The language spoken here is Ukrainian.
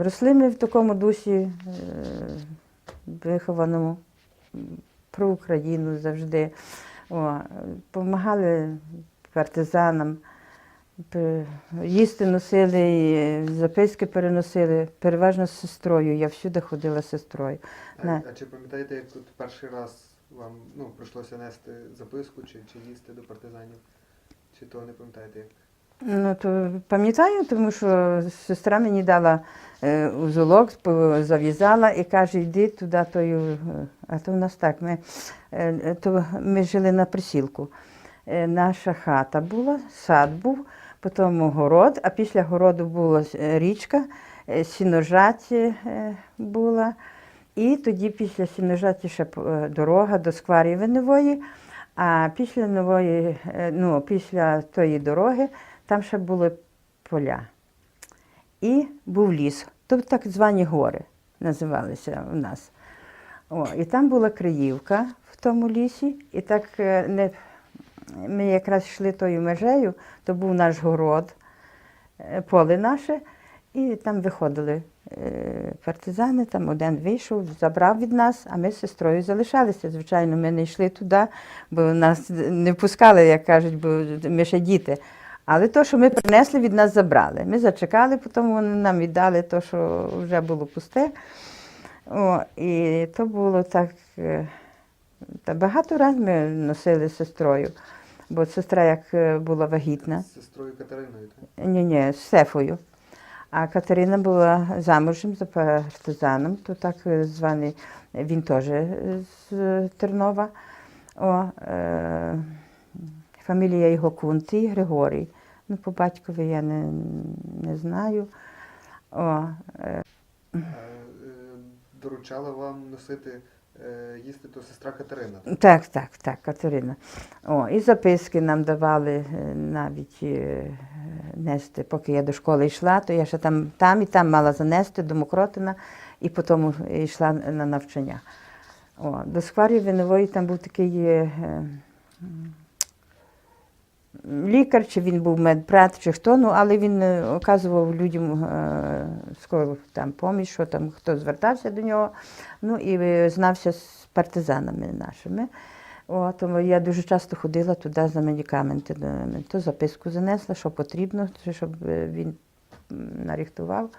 Росли ми в такому дусі е, вихованому про Україну завжди. О, Помагали партизанам, їсти носили, і записки переносили, переважно з сестрою. Я всюди ходила з сестрою. А, Не. а чи пам'ятаєте, як от перший раз вам ну, прийшлося нести записку чи, чи їсти до партизанів? Чи того не пам'ятаєте як? Ну, то пам'ятаю, тому що сестра мені дала е, узолок, зав'язала і каже, йди туди, тою. е, А то в нас так. Ми, е, то ми жили на присілку. Наша хата була, сад був, потім город, а після городу була річка, сіножаті була. І тоді після сіножаті ще дорога до Скварії Виневої, а після нової, ну, після тої дороги там ще були поля. І був ліс. Тобто так звані гори називалися у нас. О, і там була Криївка в тому лісі, і так е, не, ми якраз йшли тою межею, то був наш город, е, поле наше, і там виходили е, партизани, там один вийшов, забрав від нас, а ми з сестрою залишалися. Звичайно, ми не йшли туди, бо нас не пускали, як кажуть, бо ми ще діти. Але то, що ми принесли, від нас забрали. Ми зачекали, потім вони нам віддали те, що вже було пусте. О, і то було так. е, Та багато разів ми носили з сестрою, бо сестра як е, була вагітна. З сестрою Катериною, так? Ні, ні, з Сефою. А Катерина була замужем за партизаном, то так е, званий, він теж з Тернова. О, е, фамілія його Кунти, Григорій. Ну, по батькові я не, не знаю. О, е, е, доручала вам носити е, їсти то сестра Катерина. Так? Так, так, так, Катерина. О, і записки нам давали е, навіть е, нести, поки я до школи йшла, то я ще там, там і там мала занести до Мокротина і потім йшла на навчання. О, до Скварії Винової там був такий е, е, лікар, чи він був медбрат, чи хто, ну, але він е, оказував людям е, скоро там поміч, що там хто звертався до нього. Ну і е, знався з партизанами нашими. О, тому я дуже часто ходила туди за медикаменти. То записку занесла, що потрібно, щоб він нарихтував.